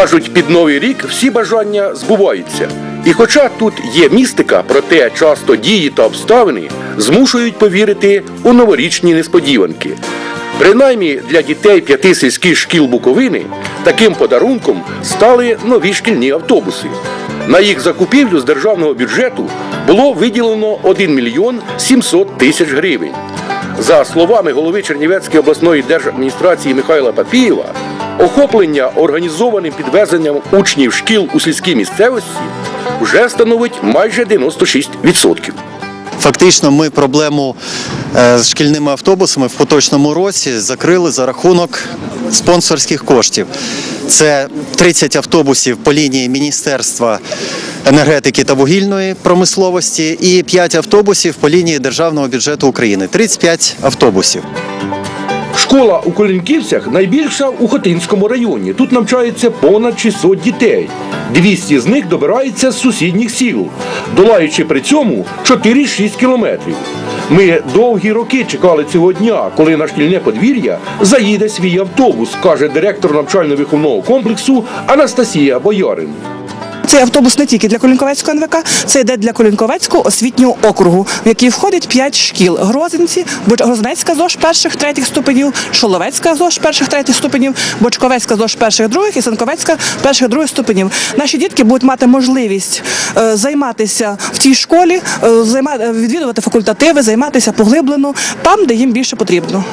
Кажуть, під новий рік всі бажання збуваються. І хоча тут є містика, проте часто дії та обставини змушують повірити у новорічні несподіванки. Принаймні для дітей п'яти сільських шкіл Буковини таким подарунком стали нові шкільні автобуси. На їх закупівлю з державного бюджету було виділено 1 мільйон 700 тисяч гривень. За словами голови Чернівецької обласної держадміністрації Михайла Папієва, охоплення організованим підвезенням учнів шкіл у сільській місцевості вже становить майже 96%. Фактично, ми проблему е, з шкільними автобусами в поточному році закрили за рахунок спонсорських коштів. Це 30 автобусів по лінії Міністерства енергетики та вугільної промисловості і 5 автобусів по лінії Державного бюджету України. 35 автобусів. Школа у Колінківцях найбільша у Хотинському районі. Тут навчається понад 600 дітей. 200 з них добираються з сусідніх сіл, долаючи при цьому 4-6 кілометрів. Ми довгі роки чекали цього дня, коли на шкільне подвір'я заїде свій автобус, каже директор навчально-виховного комплексу Анастасія Боярин. Цей автобус не тільки для Колінковецького НВК, це йде для Колінковецького освітнього округу, в який входить 5 шкіл: Грозинці, Грознецька ЗОЖ перших третіх ступенів, Шоловецька ЗОЖ перших третіх ступенів, Бочковецька ЗОЖ перших других і Санковецька перших других ступенів. Наші дітки будуть мати можливість е, займатися в цій школі, е, відвідувати факультативи, займатися поглиблено там, де їм більше потрібно.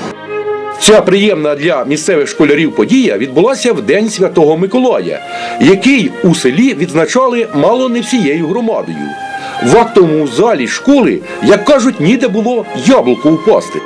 Ця приємна для місцевих школярів подія відбулася в День Святого Миколая, який у селі відзначали мало не всією громадою. В актовому залі школи, як кажуть, ніде було яблуко упасти.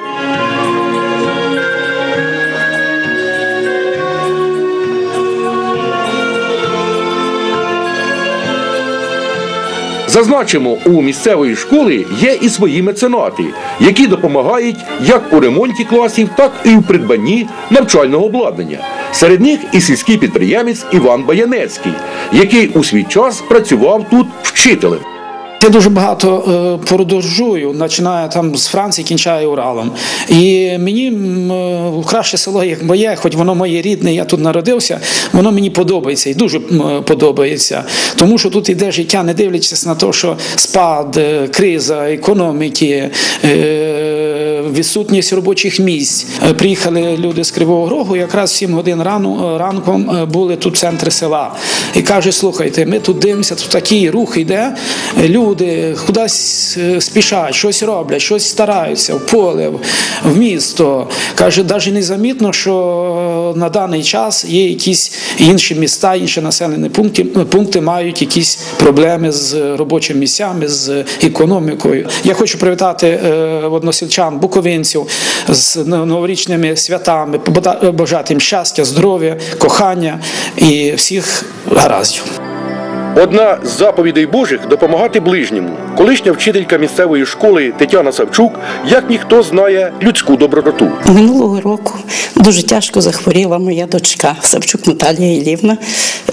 Зазначимо, у місцевої школи є і свої меценати, які допомагають як у ремонті класів, так і у придбанні навчального обладнання. Серед них і сільський підприємець Іван Баянецький, який у свій час працював тут вчителем. Я дуже багато е, подорожую, починаю там з Франції, кінчаю Уралом. І мені е, краще село, як моє, хоч воно моє рідне, я тут народився, воно мені подобається і дуже м, подобається. Тому що тут іде життя, не дивлячись на те, що спад, е, криза економіки, е, відсутність робочих місць. Е, Приїхали люди з Кривого Рогу, якраз в 7 годин рану, ранком е, були тут в центрі села. І каже: слухайте, ми тут дивимося, тут такий рух йде. Люди кудись е, спішать, щось роблять, щось стараються в поле, в- місто. Каже, навіть незамітно, що на даний час є якісь інші міста, інші населені пункти, пункти мають якісь проблеми з робочими місцями, з економікою. Я хочу привітати е, односельчан, буковинців з новорічними святами, побажати бажати їм щастя, здоров'я, кохання і всіх гараздів. Одна з заповідей Божих допомагати ближньому. Колишня вчителька місцевої школи Тетяна Савчук, як ніхто знає людську доброту. Минулого року дуже тяжко захворіла моя дочка Савчук Наталія Ілівна,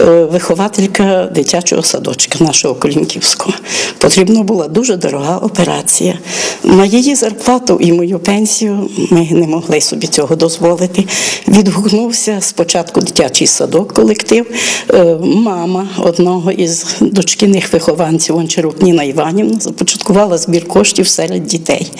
е, вихователька дитячого садочка нашого Колінківського. Потрібна була дуже дорога операція. На її зарплату і мою пенсію ми не могли собі цього дозволити. Відгукнувся спочатку дитячий садок, колектив, е, мама одного із дочкиних вихованців Гончарук Ніна Іванівна започаткувала збір коштів серед дітей.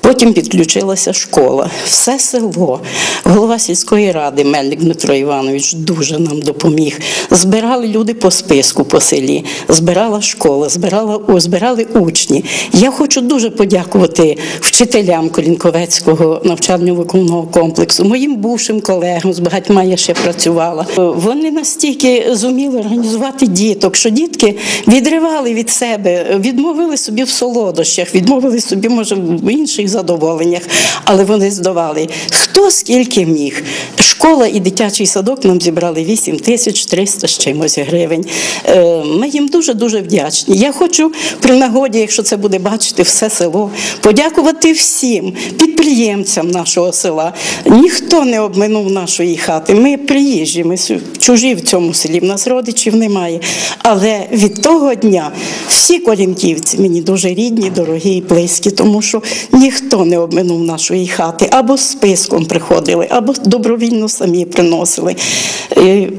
Потім підключилася школа, все село. Голова сільської ради Мельник Дмитро Іванович дуже нам допоміг. Збирали люди по списку по селі, збирала школа, збирала, збирали учні. Я хочу дуже подякувати вчителям Колінковецького навчально-виконного комплексу, моїм бувшим колегам, з багатьма я ще працювала. Вони настільки зуміли організувати діток, що дітки відривали від себе, відмовили собі в солодощах, відмовили собі, може, в інших задоволеннях, але вони здавали хто скільки міг. Школа і дитячий садок нам зібрали 8 тисяч 300 з чимось гривень. Е, Ми їм дуже дуже вдячні. Я хочу при нагоді, якщо це буде бачити все село, подякувати всім підприємцям нашого села. Ніхто не обминув нашої хати. Ми приїжджі, ми чужі в цьому селі. В нас родичів немає. Але від того дня всі колінківці мені дуже рідні, дорогі і близькі, тому що ніхто ніхто не обминув нашої хати. Або з списком приходили, або добровільно самі приносили.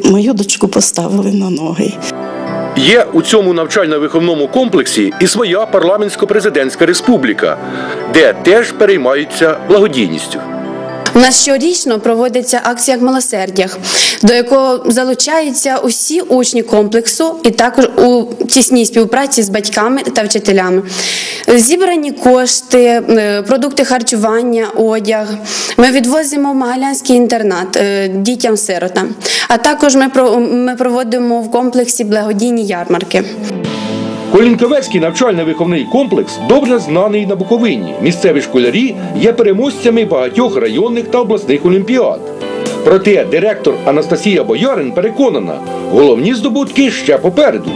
Мою дочку поставили на ноги. Є у цьому навчально-виховному комплексі і своя парламентсько-президентська республіка, де теж переймаються благодійністю. У нас щорічно проводиться акція милосердя, до якого залучаються усі учні комплексу, і також у тісній співпраці з батьками та вчителями. Зібрані кошти, е, продукти харчування, одяг. Ми відвозимо в Магалянський інтернат е, дітям-сиротам. А також ми проводимо в комплексі благодійні ярмарки. Колінковецький навчально-виховний комплекс добре знаний на Буковині. Місцеві школярі є переможцями багатьох районних та обласних олімпіад. Проте директор Анастасія Боярин переконана, головні здобутки ще попереду.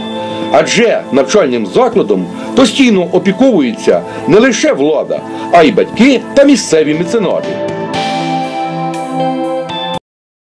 Адже навчальним закладом постійно опіковується не лише влада, а й батьки та місцеві меценати.